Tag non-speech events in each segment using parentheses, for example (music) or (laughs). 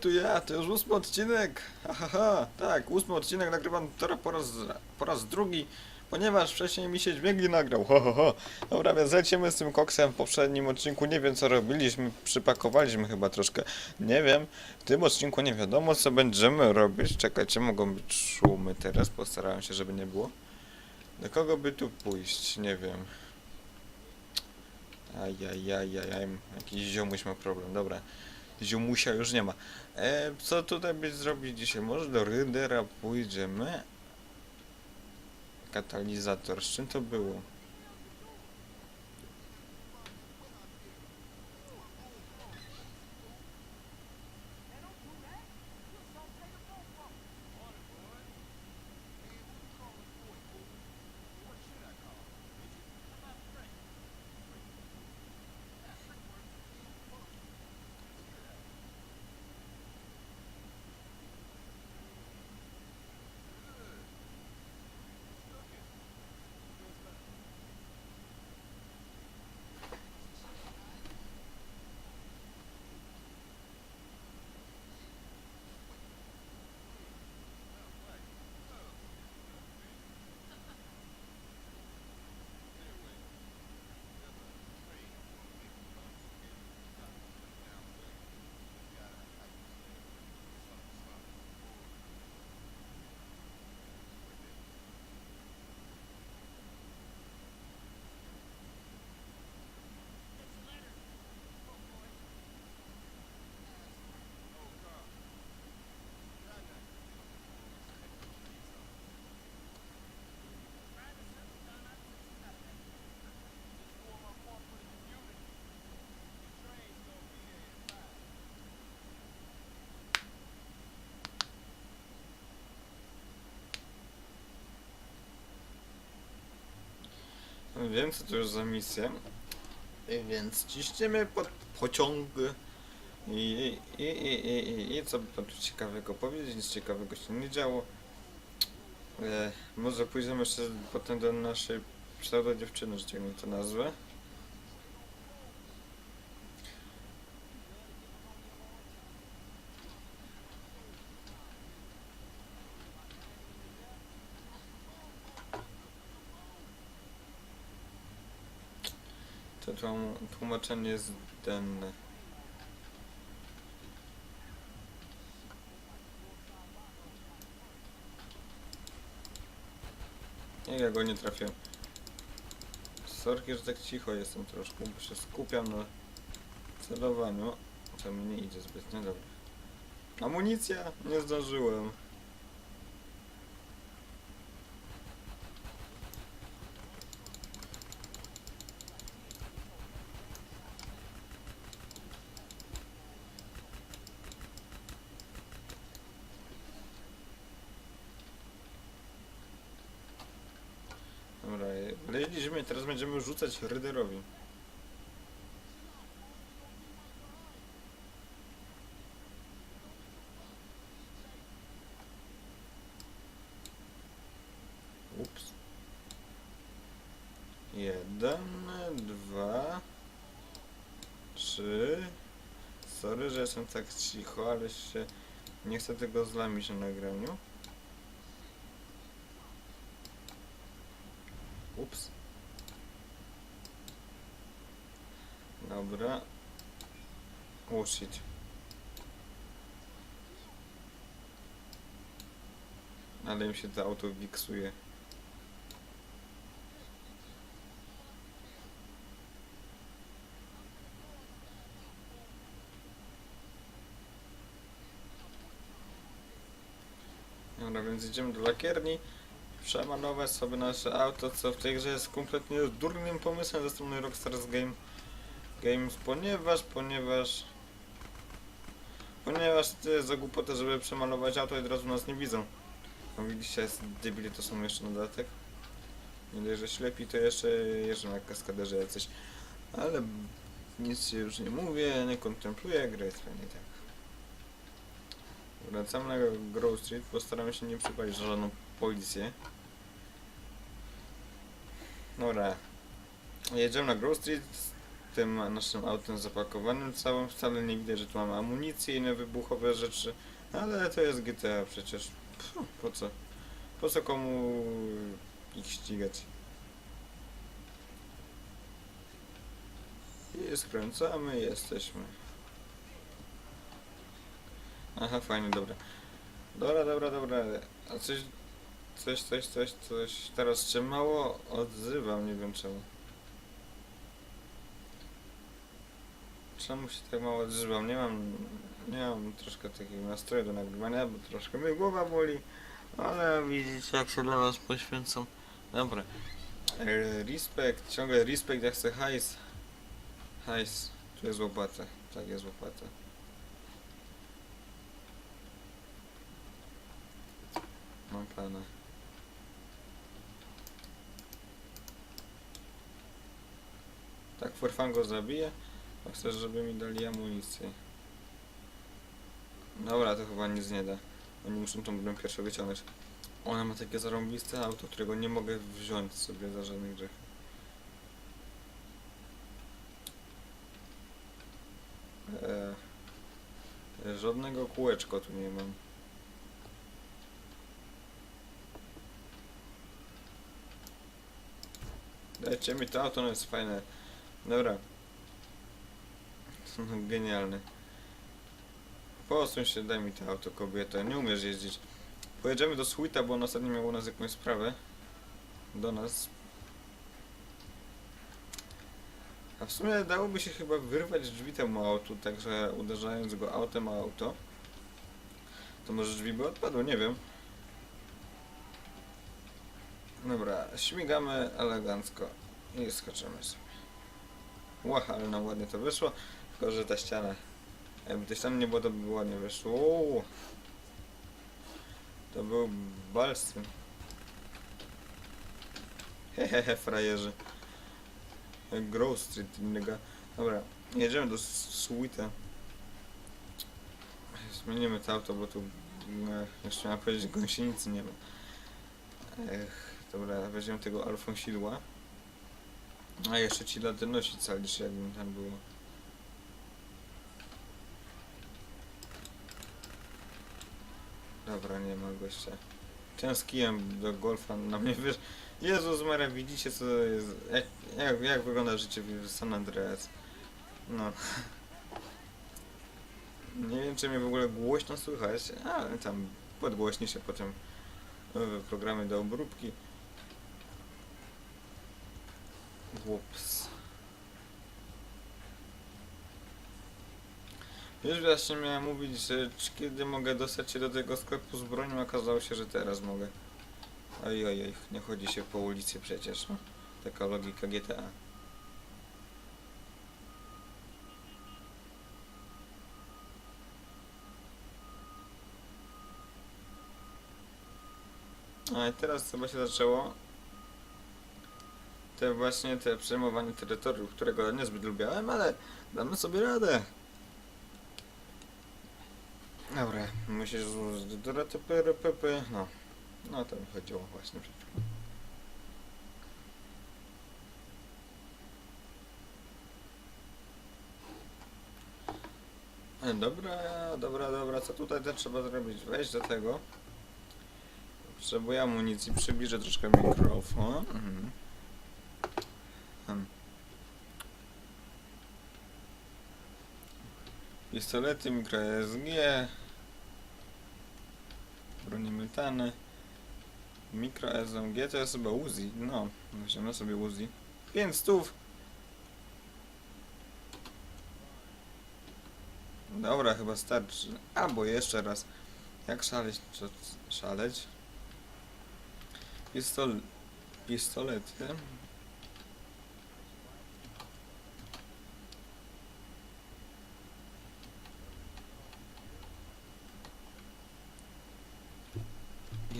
Tu ja, to już ósmy odcinek. Ha, ha, ha. Tak, ósmy odcinek nagrywam teraz po raz, po raz drugi, ponieważ wcześniej mi się dźwięk nie nagrał. Ho, ho, ho. Dobra, więc lecimy z tym koksem w poprzednim odcinku. Nie wiem co robiliśmy, przypakowaliśmy chyba troszkę. Nie wiem, w tym odcinku nie wiadomo co będziemy robić. Czekajcie, mogą być szumy teraz, postarałem się, żeby nie było. Do kogo by tu pójść? Nie wiem. Ajajajajaj, jakiś ziomuś ma problem, dobra. Ziomusia już nie ma. E, co tutaj by zrobić dzisiaj? Może do Rydera pójdziemy? Katalizator, z czym to było? Wiem co to już za misja. I Więc ciśniemy pod pociąg. I, i, i, i, i, i co by tu ciekawego powiedzieć? Nic ciekawego się nie działo. E, może pójdziemy jeszcze potem do naszej pseudo dziewczyny, że tak mi to nazwę. To tłum- tłumaczenie jest denne. Nie, ja go nie trafiłem. Sorki, że tak cicho jestem troszkę, bo się skupiam na celowaniu. To mi nie idzie zbytnio dobrze. Amunicja! Nie zdążyłem. Dobra, leźliśmy i teraz będziemy rzucać Ryderowi. Ups. Jeden, dwa, trzy. Sorry, że jestem tak cicho, ale się nie chcę tego zlamić na nagraniu. Ups. Dobra. Shit. Ale mi się to auto wiksuje. Dobra, więc idziemy do lakierni przemalować sobie nasze auto, co w tej grze jest kompletnie durnym pomysłem ze strony Rockstars Game Games, ponieważ, ponieważ ponieważ jest za głupota, żeby przemalować auto i od razu nas nie widzą. No widzicie, jest debili to są jeszcze na dodatek. Nie dość, że ślepi, to jeszcze jeżdżą jak kaskaderze jacyś. Ale nic już nie mówię, nie kontempluję, gra jest fajnie tak. Wracamy na Grove Street, postaramy się nie przypalić żadną policję. Dobra. Jedziemy na Grove Street. Tym naszym autem zapakowanym całym. Wcale nie widać, że tu mamy amunicję i inne wybuchowe rzeczy. Ale to jest GTA przecież. Pff, po co? Po co komu ich ścigać? I skręcamy, jesteśmy. Aha, fajnie, dobra. Dobra, dobra, dobra. A coś, coś, coś, coś, coś teraz się mało nie wiem czemu. Czemu się tak mało odzywam? Nie mam, nie mam troszkę takiego nastroju do nagrywania, bo troszkę mnie głowa boli, ale widzicie jak się dla was poświęcam. Dobra. E, Respekt, ciągle respekt, jak chcę hajs. Hajs, tu jest łopata, tak jest łopata. Mam plana. Tak, Forfan go zabije, a chcesz, żeby mi dali amunicję. Dobra, to chyba nic nie da. Oni muszą tą broń pierwszą wyciągnąć. Ona ma takie zarąbiste auto, którego nie mogę wziąć sobie za żadnych grzech. Eee, żadnego kółeczko tu nie mam. Dajcie mi to auto, ono jest fajne. Dobra. (laughs) Genialne. Posuń się, daj mi to auto, kobieto. Nie umiesz jeździć. Pojedziemy do Sweeta, bo on ostatnio miał u nas jakąś sprawę. Do nas. A w sumie dałoby się chyba wyrwać drzwi temu autu, także uderzając go autem o auto. To może drzwi by odpadły, nie wiem. Dobra, śmigamy elegancko i skaczemy sobie. Ła, ale nam ładnie to wyszło, tylko że ta ściana, jakby tej ściany nie było, to by ładnie wyszło. Uuu. To był balsyn. Hehehe, frajerzy. Grove Street, innego. Dobra, jedziemy do Sweeta. Zmienimy to auto, bo tu, e, jeszcze miałem powiedzieć, gąsienicy nie ma. Ech, dobra, weźmiemy tego Alfonsidła. A jeszcze ci laty nosić calisz, jakbym tam było. Dobra, nie ma gościa. Kijem do golfa na mnie wiesz. Jezus Maria, widzicie co jest. Jak, jak, jak wygląda życie w San Andreas? No. Nie wiem czy mnie w ogóle głośno słychać, ale tam podgłośni się potem w programy do obróbki. Whoops. Już właśnie miałem mówić, że kiedy mogę dostać się do tego sklepu z bronią, okazało się, że teraz mogę. Oj, oj, oj, nie chodzi się po ulicy przecież, no. Taka logika GTA. A i teraz chyba się zaczęło te właśnie te przejmowanie terytoriów, którego niezbyt lubiałem, ale damy sobie radę. Dobra, złożyć do py, no. No to mi chodziło właśnie przed. E, Dobra, dobra, dobra, co tutaj też trzeba zrobić? Wejść do tego. Potrzebuję amunicji, przybliżę troszkę mikrofon. Mhm. Pistolety, mikro SG. Broni metany. Mikro SMG to jest chyba Uzi. No, weźmiemy sobie Uzi. 5 stów. Dobra, chyba starczy. Albo jeszcze raz. Jak szaleć? Szaleć? Pistol... Pistolety.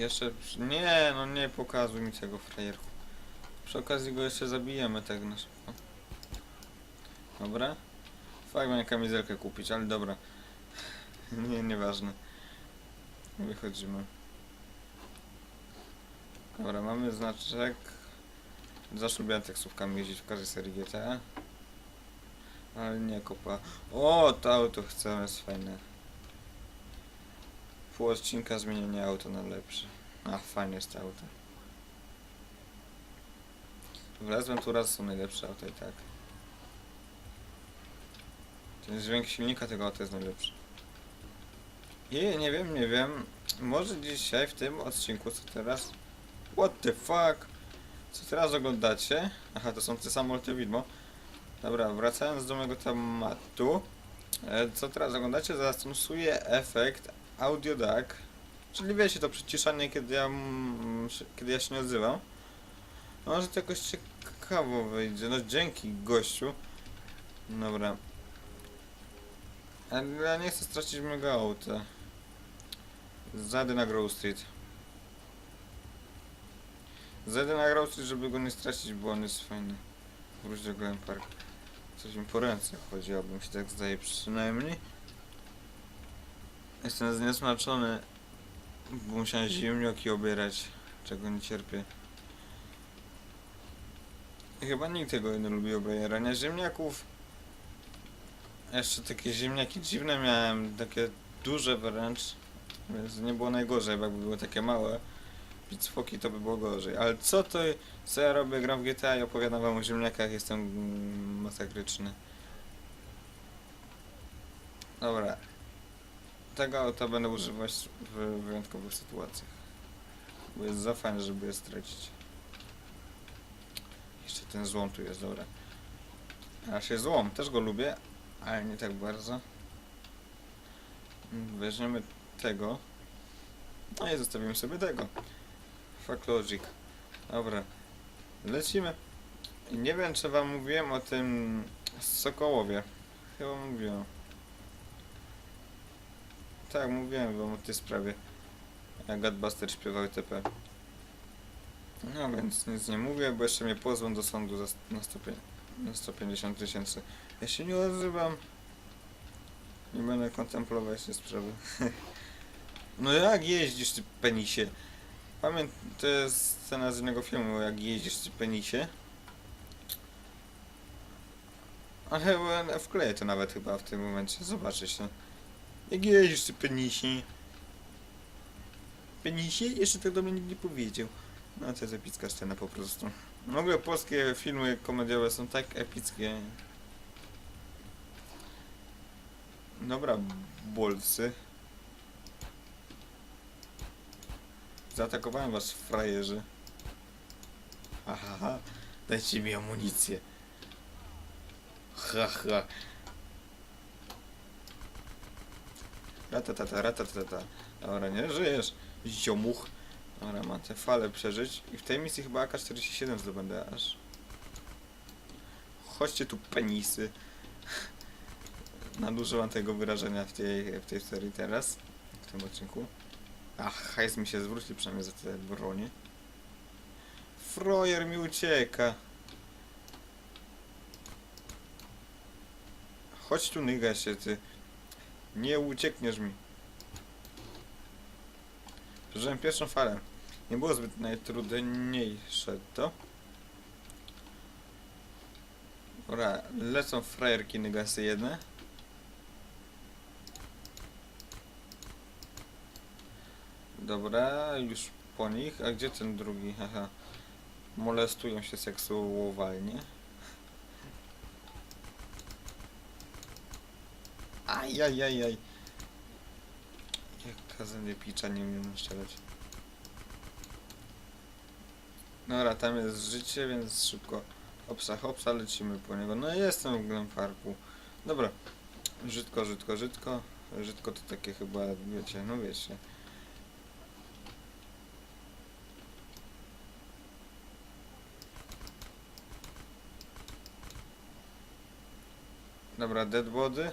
Jeszcze... Nie, no nie pokazuj mi tego frajerku. Przy okazji go jeszcze zabijemy tak na szybko. Dobra. Fajnie miałem kamizelkę kupić, ale dobra. (laughs) nie, nieważne. Wychodzimy. Dobra, mamy znaczek. Zawsze lubiłem taksówkami jeździć w każdej serii GTA. Ale nie kopa. O, to auto chcę, jest fajne. Pół odcinka zmienienia auto na lepsze. A, fajne jest to auto. Wlezłem tu raz, są najlepsze auto i tak. Ten dźwięk silnika tego auta jest najlepszy. Je, nie wiem, nie wiem. Może dzisiaj w tym odcinku, co teraz... What the fuck? Co teraz oglądacie? Aha, to są te samoloty widmo. Dobra, wracając do mojego tematu. E, Co teraz oglądacie, zastosuję efekt Audio DAC. Czyli wiecie, to przyciszanie, kiedy ja, kiedy ja się nie odzywam. No, Może to jakoś ciekawo wyjdzie. No dzięki, gościu. Dobra. Ale ja nie chcę stracić mojego auta. Zadę na Grove Street. Zadę na Grove Street, żeby go nie stracić, bo on jest fajny. Wróć do Glen Park. Coś mi po ręce chodzi, albo mi się tak zdaje przynajmniej. Jestem zniesmaczony, bo musiałem ziemnioki obierać, czego nie cierpię. Chyba nikt tego nie lubi obierania ziemniaków. Jeszcze takie ziemniaki dziwne miałem, takie duże wręcz, więc nie było najgorzej, bo jakby były takie małe. Pizfoki to by było gorzej. Ale co to, co ja robię, gram w GTA i opowiadam wam o ziemniakach, jestem masakryczny. Dobra. Tego auta będę używać w wyjątkowych sytuacjach. Bo jest za fajne, żeby je stracić. Jeszcze ten złom tu jest, dobra. A się złom, też go lubię, ale nie tak bardzo. Mm, Weźmiemy tego. No i zostawimy sobie tego. Fuck logic. Dobra. Lecimy. Nie wiem, czy wam mówiłem o tym Sokołowie. Chyba mówiłem. Tak, mówiłem wam o tej sprawie. Godbuster śpiewał TP. No więc nic nie mówię, bo jeszcze mnie pozwą do sądu za, na, 100, na 150 tysięcy. Ja się nie odzywam. Nie będę kontemplować tej sprawy. (laughs) no jak jeździsz ty penisie? Pamiętam, to jest scena z innego filmu, jak jeździsz ty penisie. A chyba wkleję to nawet chyba w tym momencie, zobaczy się. Jak jeździsz ty penisie? Penisie? Jeszcze tak do mnie nikt nie powiedział. No to jest epicka scena po prostu. W ogóle polskie filmy komediowe są tak epickie. Dobra, bolsy. Zaatakowałem was frajerzy. Aha, dajcie mi amunicję. Ha, ha. Ratatata, ratatata. Dobra, nie żyjesz, ziomuch. Dobra, mam te fale przeżyć. I w tej misji chyba AK-47 zdobędę aż. Chodźcie tu penisy. Nadużyłam tego wyrażenia w tej, w tej serii teraz. W tym odcinku. Ach, hajs mi się zwróci przynajmniej za te bronie. Frojer mi ucieka. Chodź tu, nyga się ty. Nie uciekniesz mi. Przeżyłem pierwszą falę. Nie było zbyt najtrudniejsze to. Dobra, lecą frajerki nygasy jedne. Dobra, już po nich. A gdzie ten drugi? Haha. Molestują się seksualnie. Ajajajaj. Jak kazany picza nie umiem strzelać. Dobra, tam jest życie, więc szybko hopsa hopsa lecimy po niego. No jestem w Glen Parku. Dobra. Żydko, żydko, żydko. Żydko to takie chyba, wiecie, no wiecie. Dobra, deadbody.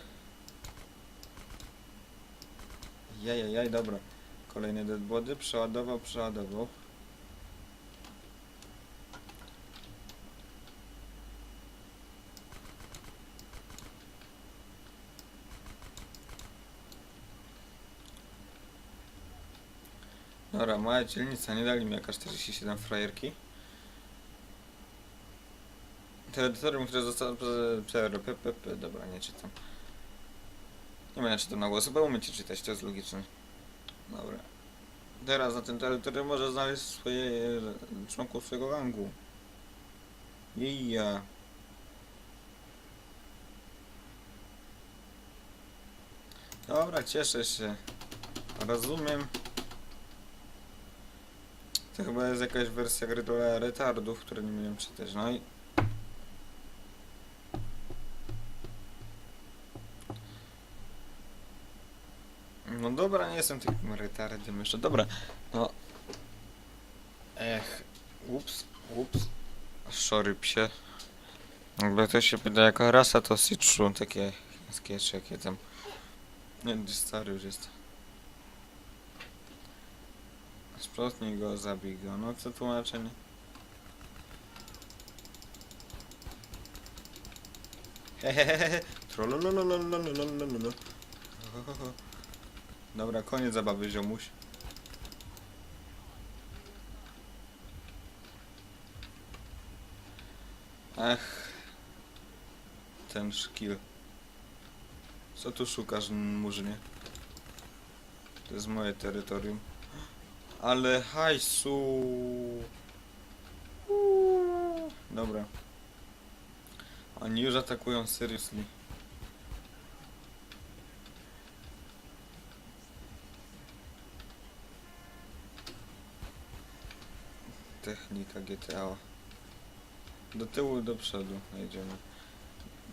Jajajaj, dobra. Kolejny deadbody. Przeładował, przeładował. Dobra, moja dzielnica, nie dali mi jakaś 47 frajerki. Które prze- p- p- p- Dobra, nie czytam. Nie będę czytał na głos, bo umiecie czytać, to jest logiczne. Dobra. Teraz na tym terytorium może znaleźć swoje członków swojego gangu. I ja. Dobra, cieszę się. Rozumiem. To chyba jest jakaś wersja gry dla retardów, które nie umiem czytać. No i... No dobra, nie jestem takim retardem jeszcze. Dobra, no... Ech, ups, ups. Sorry psie. Jakby ktoś się pyta jaka rasa to Sichu, takie chińskie czy jakie tam. Nie, stary już jest. Sprzątnij go, zabij go. No co tłumaczenie? Hehehehe. Trollolololololololololo. Dobra, koniec zabawy, ziomuś. Ech. Ten szkil. Co tu szukasz, murzynie? To jest moje terytorium. Ale hajsu. Dobra. Oni już atakują seriously. Technika GTA. Do tyłu, do przodu. Jedziemy.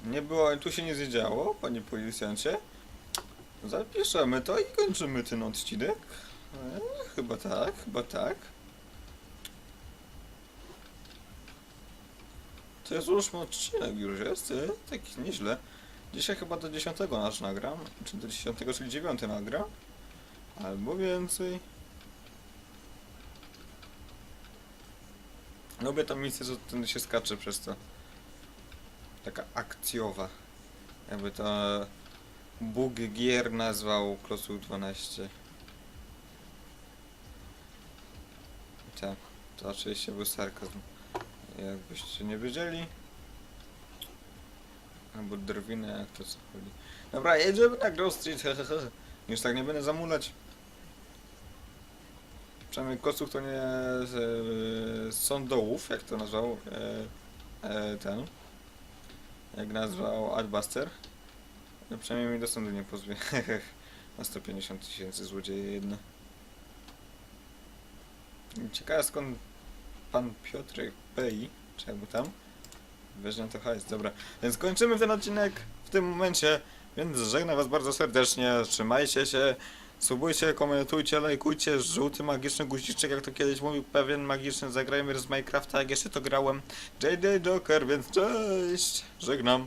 Nie było, tu się nie zjedziało, panie policjancie. Zapiszemy to i kończymy ten odcinek. E, chyba tak, chyba tak. To jest ósmy odcinek już jest, e, nieźle. Dzisiaj chyba do 10 nasz nagram, czy do 10 czy 9 nagram. Albo więcej. Lubię tą misję, że ten się skacze przez to. Taka akcjowa. Jakby to Bóg gier nazwał Klosu 12. Tak, to oczywiście był sarkazm. Jakbyście nie wiedzieli. Albo drwinę, jak to co chodzi. Dobra, jedziemy na Grove Street. Już tak nie będę zamulać. Przynajmniej Kosów to nie e, są dołów, jak to nazwał e, e, ten. Jak nazwał Adbuster. No przynajmniej mnie do sądu nie pozwie. (laughs) Na 150 tysięcy złodzieje jedne. Ciekawe skąd pan Piotrek Pei, czy jakby tam, weźmie to hajs, dobra. Więc kończymy ten odcinek w tym momencie, więc żegnam was bardzo serdecznie, trzymajcie się, subujcie, komentujcie, lajkujcie, żółty magiczny guziczek, jak to kiedyś mówił pewien magiczny, zagrajmy z Minecrafta, jak jeszcze to grałem, JJ Joker, więc cześć, żegnam.